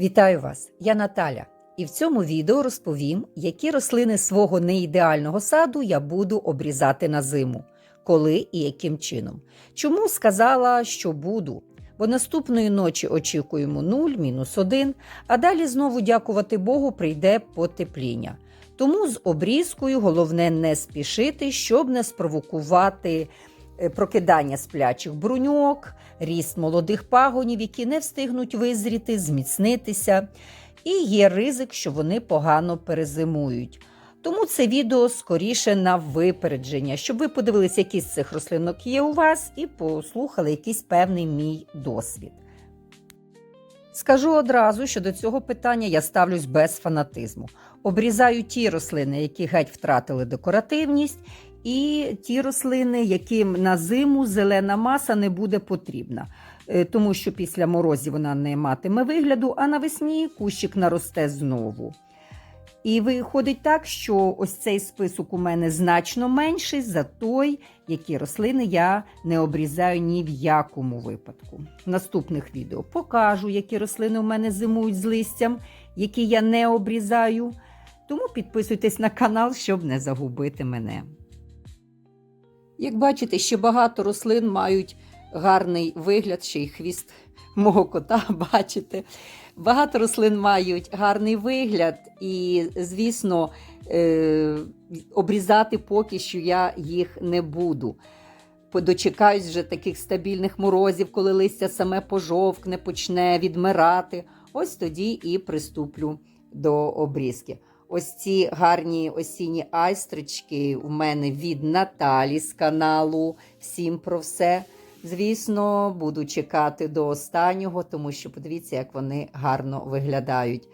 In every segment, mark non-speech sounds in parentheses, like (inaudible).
Вітаю вас! Я Наталя, і в цьому відео розповім, які рослини свого неідеального саду я буду обрізати на зиму, коли і яким чином. Чому сказала, що буду? Бо наступної ночі очікуємо 0, мінус 1, а далі знову, дякувати Богу, прийде потепління. Тому з обрізкою головне не спішити, щоб не спровокувати прокидання сплячих бруньок, ріст молодих пагонів, які не встигнуть визріти, зміцнитися, і є ризик, що вони погано перезимують. Тому це відео скоріше на випередження, щоб ви подивилися, які з цих рослинок є у вас, і послухали якийсь певний мій досвід. Скажу одразу, що до цього питання я ставлюсь без фанатизму. Обрізаю ті рослини, які геть втратили декоративність, і ті рослини, яким на зиму зелена маса не буде потрібна, Е, тому що після морозів вона не матиме вигляду, а навесні кущик наросте знову. І виходить так, що ось цей список у мене значно менший за той, які рослини я не обрізаю ні в якому випадку. В наступних відео покажу, які рослини у мене зимують з листям, які я не обрізаю. Тому підписуйтесь на канал, щоб не загубити мене. Як бачите, ще багато рослин мають гарний вигляд, ще й хвіст мого кота, (laughs) бачите. Багато рослин мають гарний вигляд, і, звісно, е- обрізати поки що я їх не буду. Дочекаюсь вже таких стабільних морозів, коли листя саме пожовкне, почне відмирати. Ось тоді і приступлю до обрізки. Ось ці гарні осінні айстрички у мене від Наталі з каналу. Всім про все. Звісно, буду чекати до останнього, тому що подивіться, як вони гарно виглядають.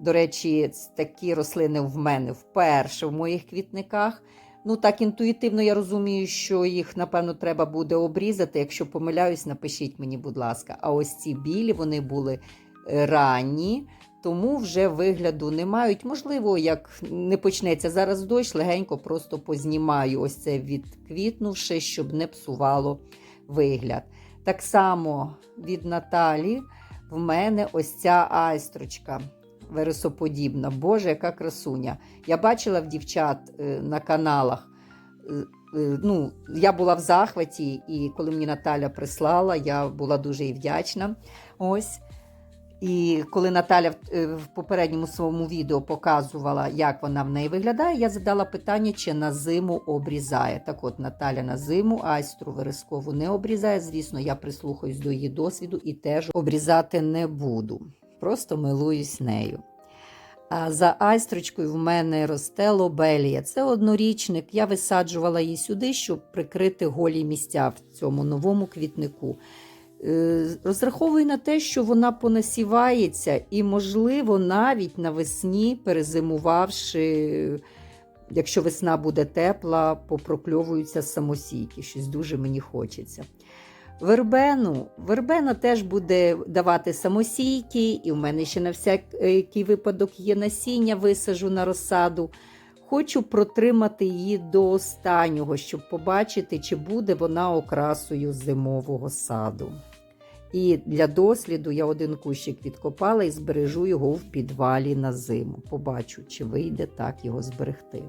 До речі, такі рослини в мене вперше в моїх квітниках. Ну, так інтуїтивно я розумію, що їх, напевно, треба буде обрізати. Якщо помиляюсь, напишіть мені, будь ласка. А ось ці білі вони були е, ранні, тому вже вигляду не мають. Можливо, як не почнеться зараз дощ, легенько просто познімаю ось це відквітнувши, щоб не псувало вигляд. Так само від Наталі в мене ось ця айстрочка вересоподібна. Боже, яка красуня. Я бачила в дівчат е, на каналах. е, е, Ну, Я була в захваті, і коли мені Наталя прислала, я була дуже їй вдячна. Ось. І коли Наталя в, е, попередньому своєму відео показувала, як вона в неї виглядає, я задала питання, чи на зиму обрізає. Так от Наталя на зиму айстру верескову не обрізає. Звісно, я прислухаюсь до її досвіду і теж обрізати не буду. Просто милуюсь нею. А за айстрочкою в мене росте лобелія. Це однорічник. Я висаджувала її сюди, щоб прикрити голі місця в цьому новому квітнику. Е, Розраховую на те, що вона понасівається, і, можливо, навіть навесні, перезимувавши, якщо весна буде тепла, попрокльовуються самосійки. Щось дуже мені хочеться. Вербену. Вербена теж буде давати самосійки, і в мене ще на всякий випадок є насіння, висажу на розсаду. Хочу протримати її до останнього, щоб побачити, чи буде вона окрасою зимового саду. І для досліду я один кущик відкопала і збережу його в підвалі на зиму. Побачу, чи вийде так його зберегти.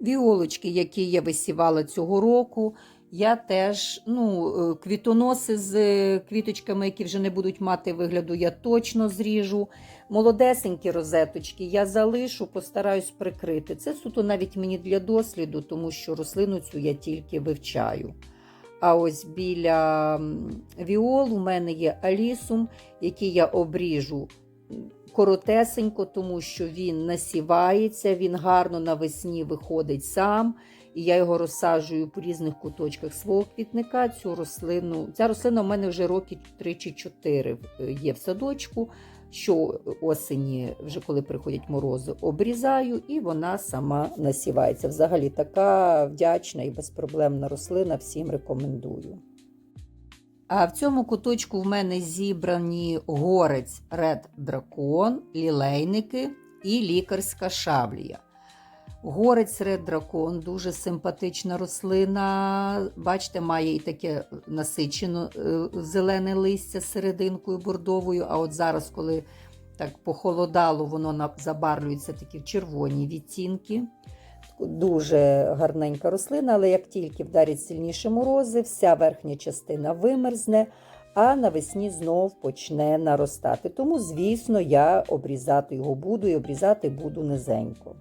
Віолочки, які я висівала цього року, я теж ну, е, квітоноси з е, квіточками, які вже не будуть мати вигляду, я точно зріжу. Молодесенькі розеточки я залишу, постараюсь прикрити. Це суто навіть мені для досліду, тому що рослину цю я тільки вивчаю. А ось біля віол у мене є алісум, який я обріжу коротесенько, тому що він насівається, він гарно навесні виходить сам. І я його розсаджую по різних куточках свого квітника. Цю рослину, Ця рослина у мене вже роки 3 чи 4 є в садочку. Що осені, вже коли приходять морози, обрізаю, і вона сама насівається. Взагалі така вдячна і безпроблемна рослина, всім рекомендую. А в цьому куточку в мене зібрані горець Red Дракон, лілейники і лікарська шаблія. Горець Ред Дракон, дуже симпатична рослина. Бачите, має і таке насичено е, зелене листя з серединкою бордовою. А от зараз, коли так похолодало, воно забарвлюється такі в червоні відтінки. Дуже гарненька рослина, але як тільки вдарять сильніші морози, вся верхня частина вимерзне, а навесні знов почне наростати. Тому, звісно, я обрізати його буду і обрізати буду низенько.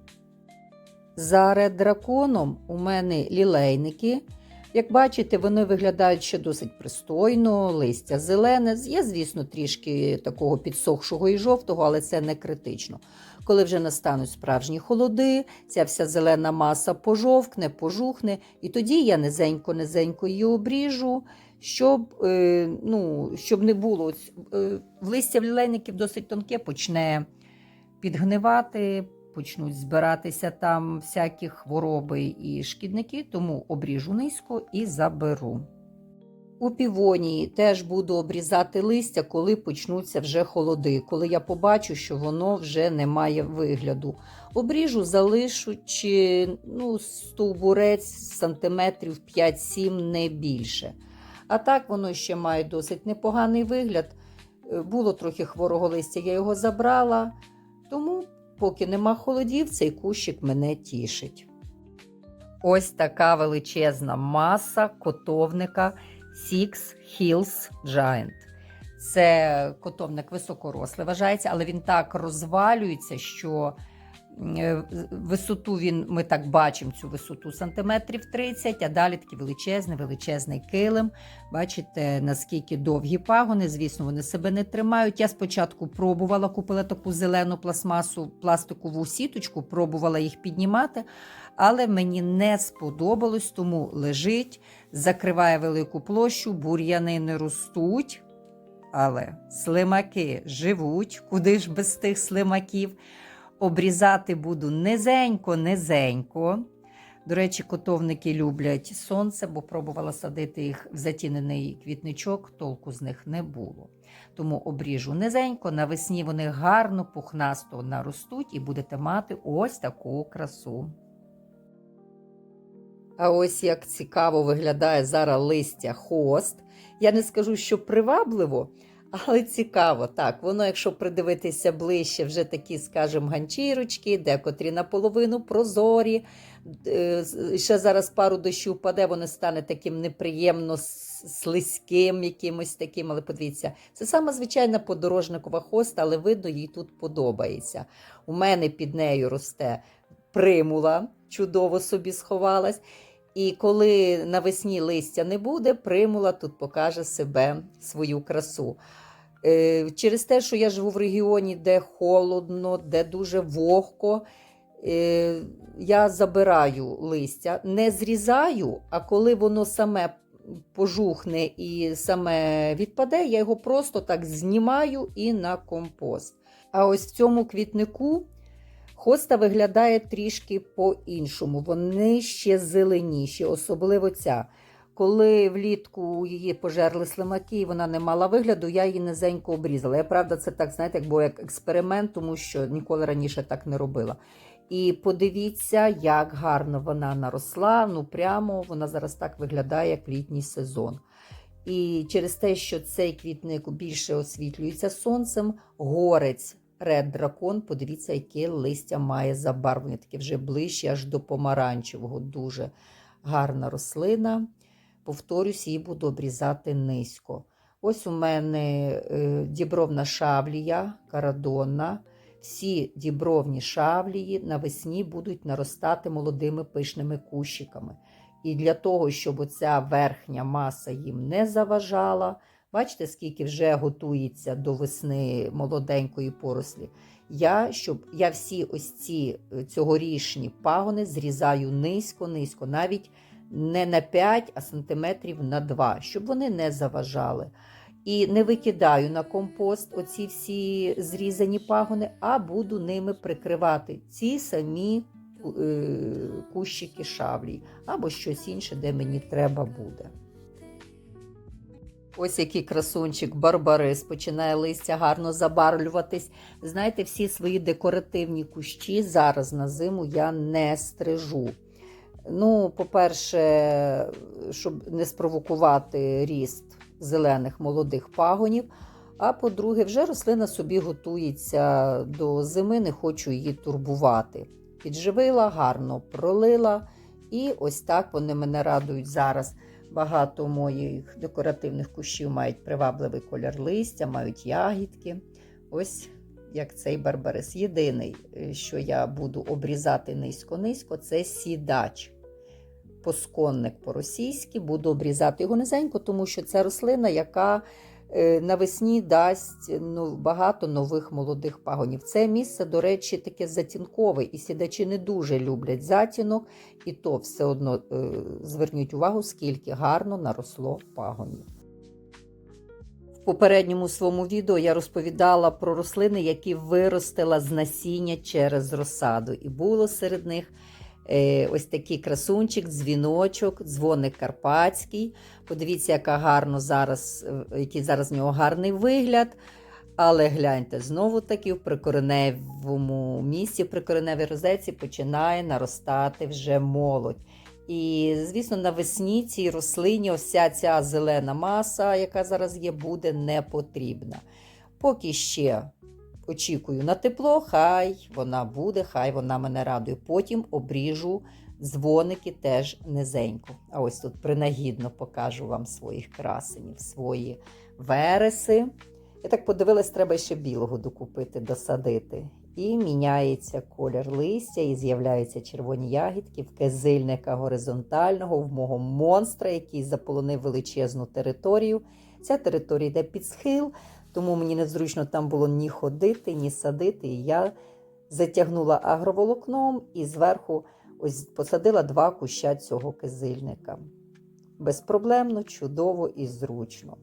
За ред драконом у мене лілейники. Як бачите, вони виглядають ще досить пристойно, листя зелене. Є, звісно, трішки такого підсохшого і жовтого, але це не критично. Коли вже настануть справжні холоди, ця вся зелена маса пожовкне, пожухне, і тоді я низенько-низенько її обріжу, щоб, е, ну, щоб не було. Е, листя в лілейників досить тонке, почне підгнивати, почнуть збиратися там всякі хвороби і шкідники, тому обріжу низько і заберу. У півонії теж буду обрізати листя, коли почнуться вже холоди, коли я побачу, що воно вже не має вигляду. Обріжу, залишучи ну, стовбурець сантиметрів 5-7, не більше. А так воно ще має досить непоганий вигляд. Е, Було трохи хворого листя, я його забрала, поки нема холодів, цей кущик мене тішить. Ось така величезна маса котовника Six Hills Giant. Це котовник високорослий вважається, але він так розвалюється, що висоту він, ми так бачимо цю висоту сантиметрів 30, а далі такий величезний, величезний килим. Бачите, наскільки довгі пагони, звісно, вони себе не тримають. Я спочатку пробувала, купила таку зелену пластмасу, пластикову сіточку, пробувала їх піднімати, але мені не сподобалось, тому лежить, закриває велику площу, бур'яни не ростуть. Але слимаки живуть, куди ж без тих слимаків. Обрізати буду низенько-низенько. До речі, котовники люблять сонце, бо пробувала садити їх в затінений квітничок, толку з них не було. Тому обріжу низенько, навесні вони гарно, пухнасто наростуть і будете мати ось таку красу. А ось як цікаво виглядає зараз листя хост. Я не скажу, що привабливо, але цікаво. Так, воно, якщо придивитися ближче, вже такі, скажімо, ганчірочки, декотрі наполовину прозорі. Е, Ще зараз пару дощів впаде, воно стане таким неприємно слизьким, якимось таким. Але подивіться, це сама звичайна подорожникова хоста, але видно, їй тут подобається. У мене під нею росте примула, чудово собі сховалась. І коли навесні листя не буде, примула тут покаже себе свою красу. Е, Через те, що я живу в регіоні, де холодно, де дуже вогко, е, я забираю листя, не зрізаю, а коли воно саме пожухне і саме відпаде, я його просто так знімаю і на компост. А ось в цьому квітнику Хоста виглядає трішки по-іншому. Вони ще зеленіші, особливо ця. Коли влітку її пожерли слимаки, і вона не мала вигляду, я її низенько обрізала. Я правда, це так, знаєте, як був як експеримент, тому що ніколи раніше так не робила. І подивіться, як гарно вона наросла. Ну прямо вона зараз так виглядає, як літній сезон. І через те, що цей квітник більше освітлюється сонцем, горець Ред дракон, подивіться, яке листя має забарвлення, таке вже ближче, аж до помаранчевого. Дуже гарна рослина. Повторюсь, її буду обрізати низько. Ось у мене е, дібровна шавлія, карадонна. Всі дібровні шавлії навесні будуть наростати молодими пишними кущиками. І для того, щоб оця верхня маса їм не заважала, бачите, скільки вже готується до весни молоденької порослі. Я, щоб, я всі ось ці е, цьогорічні пагони зрізаю низько-низько, навіть не на 5, а сантиметрів на 2, щоб вони не заважали. І не викидаю на компост оці всі зрізані пагони, а буду ними прикривати ці самі е, кущики шавлій або щось інше, де мені треба буде. Ось який красунчик Барбарис починає листя гарно забарвлюватись. Знаєте, всі свої декоративні кущі зараз на зиму я не стрижу. Ну, по-перше, щоб не спровокувати ріст зелених молодих пагонів. А по-друге, вже рослина собі готується до зими, не хочу її турбувати. Підживила, гарно пролила, і ось так вони мене радують зараз. Багато моїх декоративних кущів мають привабливий колір листя, мають ягідки. Ось як цей барбарис. Єдиний, е, що я буду обрізати низько-низько, це сідач. Посконник по-російськи, буду обрізати його низенько, тому що це рослина, яка навесні дасть ну, багато нових молодих пагонів. Це місце, до речі, таке затінкове, і сідачі не дуже люблять затінок, і то все одно е, зверніть увагу, скільки гарно наросло пагонів. В попередньому своєму відео я розповідала про рослини, які виростила з насіння через розсаду. І було серед них е, ось такий красунчик, дзвіночок, дзвоник карпатський. Подивіться, яка гарно зараз, е, який зараз в нього гарний вигляд. Але гляньте, знову таки в прикореневому місці, в прикореневій розетці починає наростати вже молодь. І, звісно, навесні цій рослині ця, ця зелена маса, яка зараз є, буде не потрібна. Поки ще очікую на тепло, хай вона буде, хай вона мене радує. Потім обріжу дзвоники теж низенько. А ось тут принагідно покажу вам своїх красенів, свої вереси. Я так подивилась, треба ще білого докупити, досадити. І міняється колір листя, і з'являються червоні ягідки в кезильника горизонтального, в мого монстра, який заполонив величезну територію. Ця територія йде під схил, тому мені незручно там було ні ходити, ні садити. І я затягнула агроволокном і зверху ось посадила два куща цього кизильника. Безпроблемно, чудово і зручно.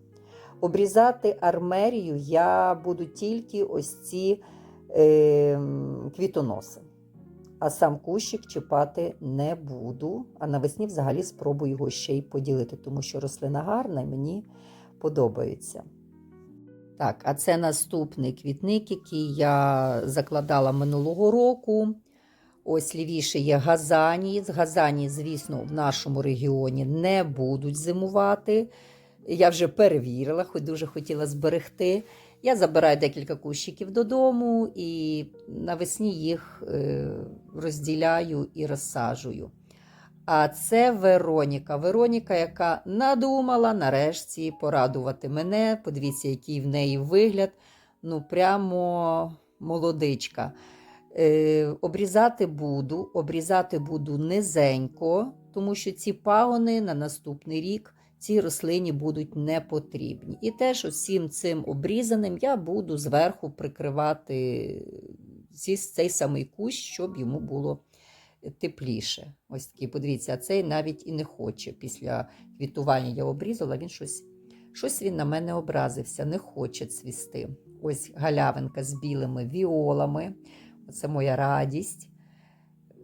Обрізати армерію я буду тільки ось ці е, квітоноси. А сам кущик чіпати не буду. А навесні взагалі спробую його ще й поділити, тому що рослина гарна і мені подобається. Так, а це наступний квітник, який я закладала минулого року. Ось лівіше є газанії. З газанії, звісно, в нашому регіоні не будуть зимувати. Я вже перевірила, хоч дуже хотіла зберегти. Я забираю декілька кущиків додому і навесні їх е, розділяю і розсаджую. А це Вероніка. Вероніка, яка надумала нарешті порадувати мене. Подивіться, який в неї вигляд. Ну, прямо молодичка. Е, Обрізати буду, обрізати буду низенько, тому що ці пагони на наступний рік цій рослині будуть не потрібні. І теж усім цим обрізаним я буду зверху прикривати цей самий кущ, щоб йому було тепліше. Ось такий, подивіться, а цей навіть і не хоче. Після квітування я обрізала, він щось щось він на мене образився, не хоче цвісти. Ось галявинка з білими віолами. Це моя радість.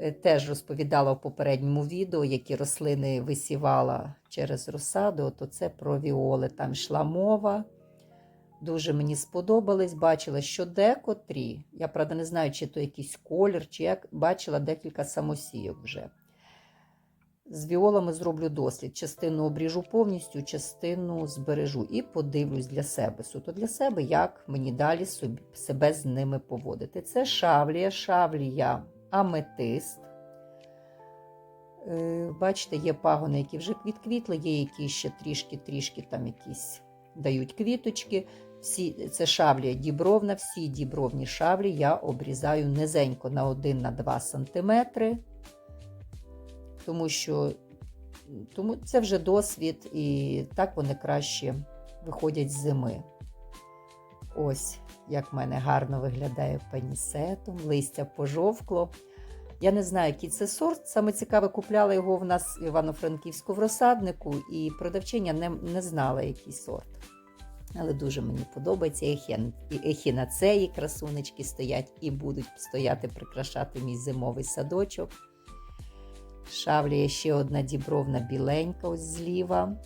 Е, теж розповідала в попередньому відео, які рослини висівала через розсаду. То це про віоли. Там йшла мова. Дуже мені сподобались. Бачила, що декотрі, я правда не знаю, чи то якийсь колір, чи як бачила декілька самосійок вже. З віолами зроблю дослід. Частину обріжу повністю, частину збережу і подивлюсь для себе. Суто для себе, як мені далі собі, себе з ними поводити. Це шавлія, шавлія аметист. Е, бачите, є пагони, які вже відквітли, є які ще трішки-трішки там якісь дають квіточки. Всі, Це шавлія дібровна, всі дібровні шавлі я обрізаю низенько на 1-2 см, тому що тому це вже досвід, і так вони краще виходять з зими. Ось, як в мене гарно виглядає панісетом, листя пожовкло. Я не знаю, який це сорт. Саме цікаве, купляла його в нас в Івано-Франківську в розсаднику, і продавчиня не, не знала, який сорт. Але дуже мені подобається ехін, ехінацеї красунечки стоять і будуть стояти, прикрашати мій зимовий садочок. Шавліє ще одна дібровна біленька ось зліва.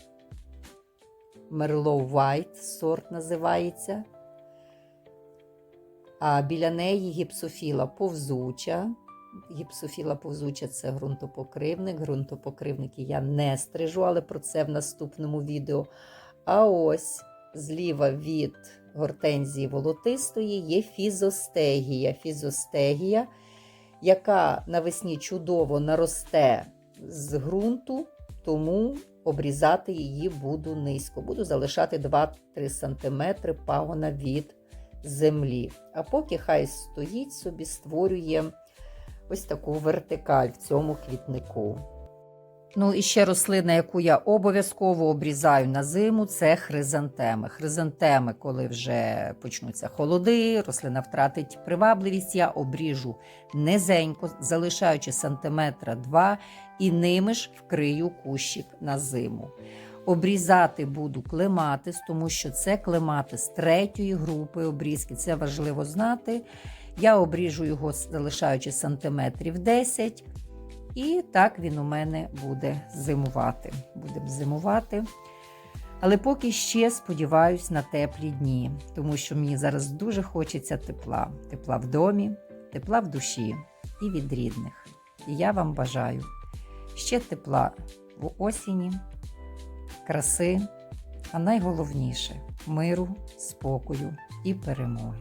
Merlot White сорт називається. А біля неї гіпсофіла повзуча. Гіпсофіла повзуча це ґрунтопокривник. Ґрунтопокривники я не стрижу, але про це в наступному відео. А ось зліва від гортензії волотистої є фізостегія. Фізостегія, яка навесні чудово наросте з ґрунту, тому обрізати її буду низько. Буду залишати 2-3 см пагона від землі. А поки хай стоїть собі, створює ось таку вертикаль в цьому квітнику. Ну і ще рослина, яку я обов'язково обрізаю на зиму, це хризантеми. Хризантеми, коли вже почнуться холоди, рослина втратить привабливість, я обріжу низенько, залишаючи сантиметра два, і ними ж вкрию кущик на зиму. Обрізати буду клематис, тому що це клематис третьої групи обрізки. Це важливо знати. Я обріжу його, залишаючи сантиметрів 10. І так він у мене буде зимувати. Будемо зимувати. Але поки ще сподіваюсь на теплі дні, тому що мені зараз дуже хочеться тепла. Тепла в домі, тепла в душі і від рідних. І я вам бажаю ще тепла в осені, краси, а найголовніше миру, спокою і перемоги.